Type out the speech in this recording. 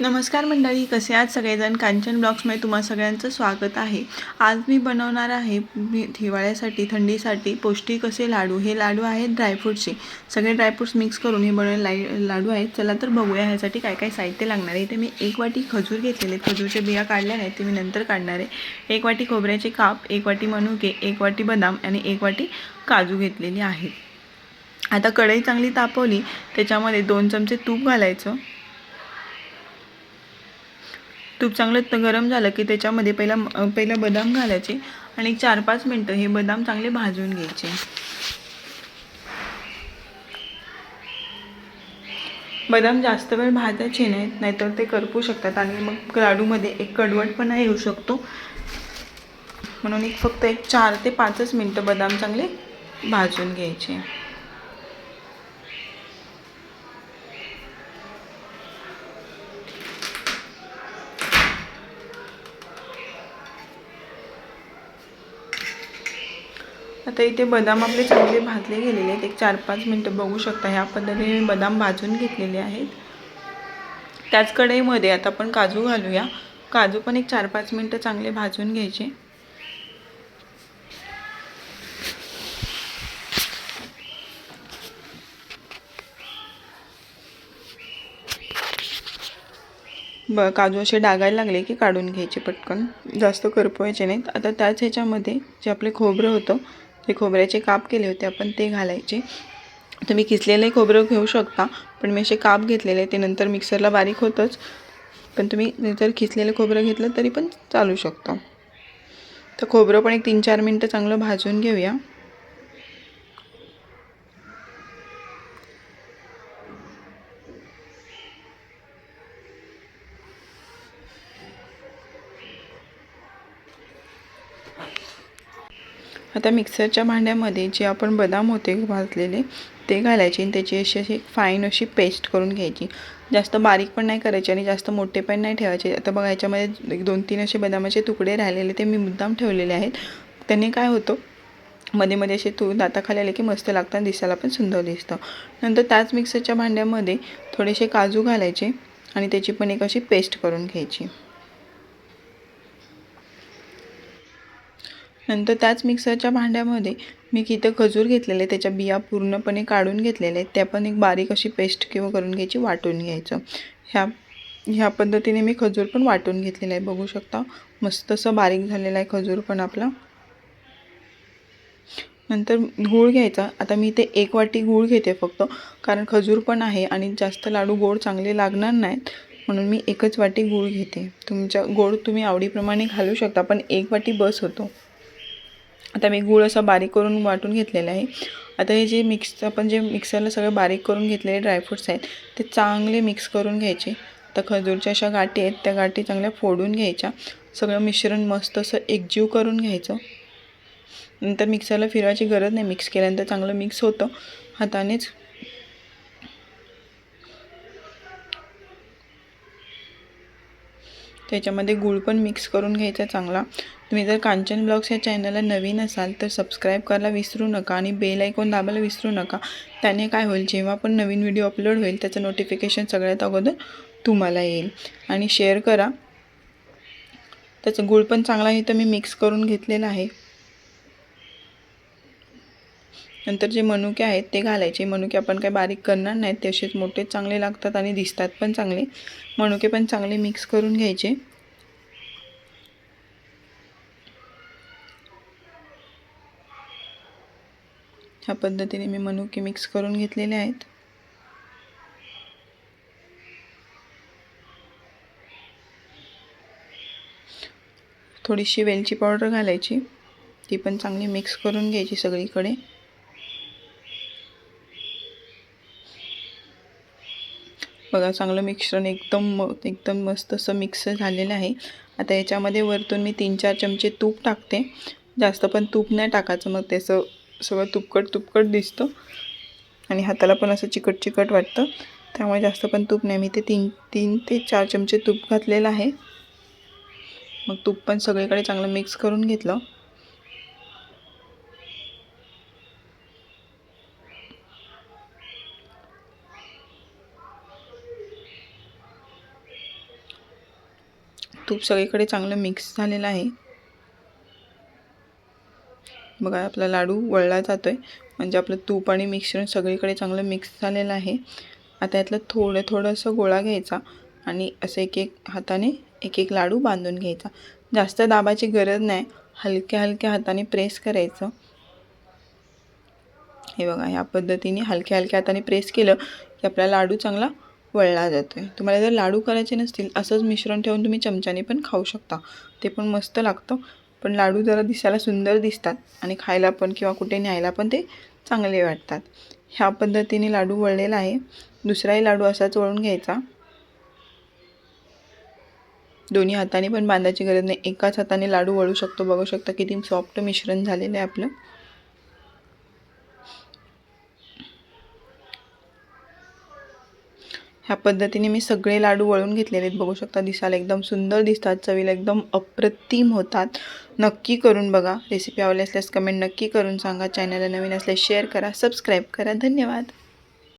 नमस्कार मंडळी कसे आहात सगळेजण? कांचन ब्लॉग्समध्ये तुम्हा सगळ्यांचं स्वागत आहे. आज मी बनवणार आहे मी हिवाळ्यासाठी थंडीसाठी पौष्टिक असे लाडू. हे लाडू आहेत ड्रायफ्रूटचे सगळे ड्रायफ्रूट्स मिक्स करून हे बनवले लाई लाडू आहेत. चला तर बघूया ह्यासाठी काय काय साहित्य लागणार आहे. इथे मी एक वाटी खजूर घेतलेले खजूरच्या बिया काढल्या आहेत. ते मी नंतर काढणार आहे. एक वाटी खोबऱ्याचे काप एक वाटी मनुके एक वाटी बदाम आणि एक वाटी काजू घेतलेली आहेत. आता कढई चांगली तापवली त्याच्यामध्ये दोन चमचे तूप घालायचं. तूप चांगलं गरम झालं की त्याच्यामध्ये पहिला पहिला बदाम घालायचे आणि चार पाच मिनटं हे बदाम चांगले भाजून घ्यायचे. बदाम जास्त वेळ भाजायचे नाहीत नाहीतर ते करपू शकतात आणि मग लाडूमध्ये एक कडवटपणा येऊ शकतो. म्हणून एक फक्त एक चार ते पाचच मिनटं बदाम चांगले भाजून घ्यायचे. आता इथे बदाम आपले चांगले भाजले गेलेले आहेत. एक चार पाच मिनटं बघू शकता ह्या पद्धतीने मी बदाम भाजून घेतलेले आहेत. त्याच कढईमध्ये आता आपण काजू घालूया. काजू पण एक चार पाच मिनटं चांगले भाजून घ्यायचे. ब काजू असे डागायला लागले की काढून घ्यायचे पटकन. जास्त करपवायचे नाहीत. आता त्याच ह्याच्यामध्ये जे आपले खोबरं होतं ते खोबऱ्याचे काप केले होते आपण ते घालायचे. तुम्ही किसलेले खोबरं घेऊ शकता पण मी असे काप घेतलेले ते नंतर मिक्सरला बारीक होतंच. पण तुम्ही जर किसलेलं खोबरं घेतलं तरी पण चालू शकतं. तर खोबरं पण एक तीन चार मिनटं चांगलं भाजून घेऊया. आता मिक्सरच्या भांड्यामध्ये जे आपण बदाम होते भाजलेले ते घालायचे आणि त्याची अशी अशी फाईन अशी पेस्ट करून घ्यायची. जास्त बारीक पण नाही करायची आणि जास्त मोठे पण नाही ठेवायचे. आता बघा याच्यामध्ये एक दोन तीन असे बदामाचे तुकडे राहिलेले ते मी मुद्दाम ठेवलेले आहेत. त्याने काय होतं मध्ये मध्ये असे तू दाताखाली आले की मस्त लागतात दिसायला पण सुंदर दिसतं. नंतर त्याच मिक्सरच्या भांड्यामध्ये थोडेसे काजू घालायचे आणि त्याची पण एक अशी पेस्ट करून घ्यायची. नंतर त्याच मिक्सरच्या भांड्यामध्ये मी इथं खजूर घेतलेले त्याच्या बिया पूर्णपणे काढून घेतलेल्या आहेत त्या पण एक बारीक अशी पेस्ट किंवा करून घ्यायची वाटून घ्यायचं. ह्या ह्या पद्धतीने मी खजूर पण वाटून घेतलेला आहे. बघू शकता मस्त असं बारीक झालेला आहे खजूर पण आपला. नंतर गूळ घ्यायचा. आता मी इथे एक वाटी गूळ घेते फक्त कारण खजूर पण आहे आणि जास्त लाडू गोड चांगले लागणार नाहीत म्हणून मी एकच वाटी गूळ घेते. तुमच्या गोड तुम्ही आवडीप्रमाणे घालू शकता पण एक वाटी बस होतो. आता मी गूळ असा बारीक करून वाटून घेतलेला आहे. आता हे जे मिक्स आपण जे मिक्सरला सगळं बारीक करून घेतलेले ड्रायफ्रूट्स आहेत ते चांगले मिक्स करून घ्यायचे. तर खजूरच्या अशा गाठी आहेत त्या गाठी चांगल्या फोडून घ्यायच्या. सगळं मिश्रण मस्त असं एकजीव करून घ्यायचं. नंतर मिक्सरला फिरवायची गरज नाही मिक्स केल्यानंतर चांगलं मिक्स होतं. हातानेच त्याच्यामध्ये गूळ पण मिक्स करून घ्यायचा चांगला. तुम्ही जर कांचन ब्लॉग्स या चॅनलला नवीन असाल तर सबस्क्राईब करायला विसरू नका आणि बेल ऐकून दाबायला विसरू नका. त्याने काय होईल जेव्हा पण नवीन व्हिडिओ अपलोड होईल त्याचं नोटिफिकेशन सगळ्यात अगोदर तुम्हाला येईल. आणि शेअर करा. त्याचं गूळ पण चांगला इथं मी मिक्स करून घेतलेलं आहे. नंतर जे मनुके आहेत ते घालायचे. मनुके आपण काय बारीक करणार नाहीत. ते असेच मोठे चांगले लागतात आणि दिसतात पण चांगले. मनुके पण चांगले मिक्स करून घ्यायचे. ह्या पद्धतीने मी मनुके मिक्स करून घेतलेले आहेत. थोडीशी वेलची पावडर घालायची. ती पण चांगली मिक्स करून घ्यायची सगळीकडे. बघा चांगलं मिश्रण एकदम म एकदम मस्त असं मिक्स झालेलं आहे. आता याच्यामध्ये वरतून मी तीन चार चमचे तूप टाकते. जास्त पण तूप नाही टाकायचं मग त्याचं सगळं तुपकट तुपकट दिसतं. आणि हाताला पण असं चिकट चिकट वाटतं. त्यामुळे जास्त पण तूप नाही. मी ते तीन तीन ते चार चमचे तूप घातलेलं आहे. मग तूप पण सगळीकडे चांगलं मिक्स करून घेतलं. तूप सगळीकडे चांगलं मिक्स झालेलं आहे. बघा आपला लाडू वळला जातो आहे म्हणजे आपलं तूप आणि मिश्रण सगळीकडे चांगलं मिक्स झालेलं आहे. आता यातलं थोडं थोडंसं गोळा घ्यायचा आणि असं एक एक हाताने एक एक लाडू बांधून घ्यायचा. जास्त दाबाची गरज नाही. हलक्या हलक्या हाताने प्रेस करायचं. हे बघा ह्या पद्धतीने हलक्या हलक्या हाताने प्रेस केलं की आपला लाडू चांगला वळला जातो आहे तुम्हाला जर लाडू करायचे नसतील असंच मिश्रण ठेवून तुम्ही चमच्याने पण खाऊ शकता. ते पण मस्त लागतं. पण लाडू जरा दिसायला सुंदर दिसतात आणि खायला पण किंवा कुठे न्यायला पण ते चांगले वाटतात. ह्या पद्धतीने लाडू वळलेला आहे. दुसराही लाडू असाच वळून घ्यायचा. दोन्ही हाताने पण बांधायची गरज नाही. एकाच हाताने लाडू वळू शकतो. बघू शकता किती सॉफ्ट मिश्रण झालेलं आहे आपलं. ह्या पद्धतीने मी सगळे लाडू वळून घेतलेले आहेत. बघू शकता दिसायला एकदम सुंदर दिसतात. चवीला एकदम अप्रतिम होतात. नक्की करून बघा. रेसिपी आवडली असल्यास कमेंट नक्की करून सांगा. चॅनलला नवीन असल्यास शेअर करा. सबस्क्राईब करा. धन्यवाद.